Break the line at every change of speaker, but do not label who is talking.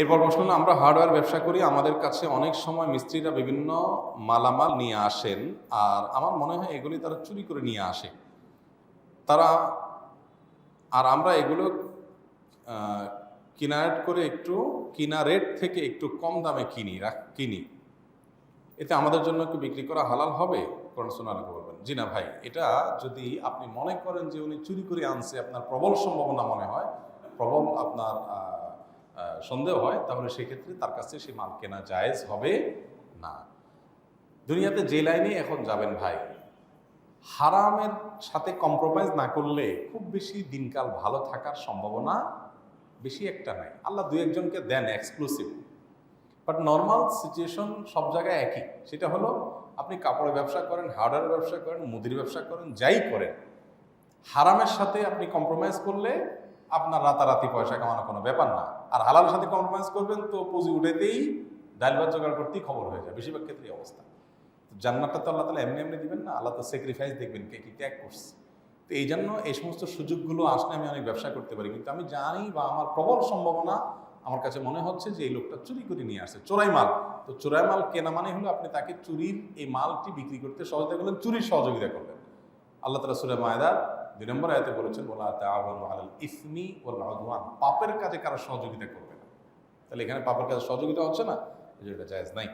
এরপর প্রশ্ন হলো, আমরা হার্ডওয়্যার ব্যবসা করি, আমাদের কাছে অনেক সময় মিস্ত্রিরা বিভিন্ন মালামাল নিয়ে আসেন, আর আমার মনে হয় এগুলি তারা চুরি করে নিয়ে আসে। তারা, আর আমরা এগুলো কিনারেট করে একটু, কিনা রেট থেকে একটু কম দামে কিনি কিনি। এতে আমাদের জন্য একটু বিক্রি করা হালাল হবে? কোরআন সোনালিকে বলবেন, জি না ভাই, এটা যদি আপনি মনে করেন যে উনি চুরি করে আনছে, আপনার প্রবল সম্ভাবনা মনে হয়, প্রবল আপনার সন্দেহ হয়, তাহলে সেক্ষেত্রে তার কাছে সে মাল কেনা জায়েজ হবে না। দুনিয়াতে যে লাইনে এখন যাবেন ভাই, হারামের সাথে কম্প্রোমাইজ না করলে খুব বেশি দিনকাল ভালো থাকার সম্ভাবনা বেশি একটা নাই। আল্লাহ দু একজনকে দেন এক্সক্লুসিভ বাট নর্মাল সিচুয়েশন সব জায়গায় একই। সেটা হলো, আপনি কাপড়ের ব্যবসা করেন হার্ডওয়্যার ব্যবসা করেন, মুদির ব্যবসা করেন, যাই করেন, হারামের সাথে আপনি কম্প্রোমাইজ করলে আপনার রাতারাতি পয়সা কামানো কোনো ব্যাপার না। আর হালালের সাথে কম্প্রোমাইজ করবেন তো পুঁজি উঠেতেই ডাল ভাত জোগাড় করতেই খবর হয়ে যায়, বেশিরভাগ ক্ষেত্রেই অবস্থা। জান্নাতটা তো আল্লাহ তালা এমনি এমনি দিবেন না, আল্লাহ তো স্যাক্রিফাইস দেখবেন কে কি ত্যাগ করছে। তো এই জন্য এই সমস্ত সুযোগগুলো আসলে আমি অনেক ব্যবসা করতে পারি, কিন্তু আমি জানি বা আমার প্রবল সম্ভাবনা আমার কাছে মনে হচ্ছে যে এই লোকটা চুরি করে নিয়ে আসছে, চোরাই মাল। তো চোরাই মাল কেনা মানে হলো আপনি তাকে চুরির এই মালটি বিক্রি করতে সহযোগিতা করলেন, চুরির সহযোগিতা করলেন। আল্লাহ তালা সুরে মায়দা দুই নম্বর আয়তে বলেছেন বলা তাওয়ানু আলাল ইসমি ওয়াল উদওয়ান। পাপের কাজে কারও সহযোগিতা করবে না। তাহলে এখানে পাপের কাজে সহযোগিতা হচ্ছে না? এটা জায়েজ নাই।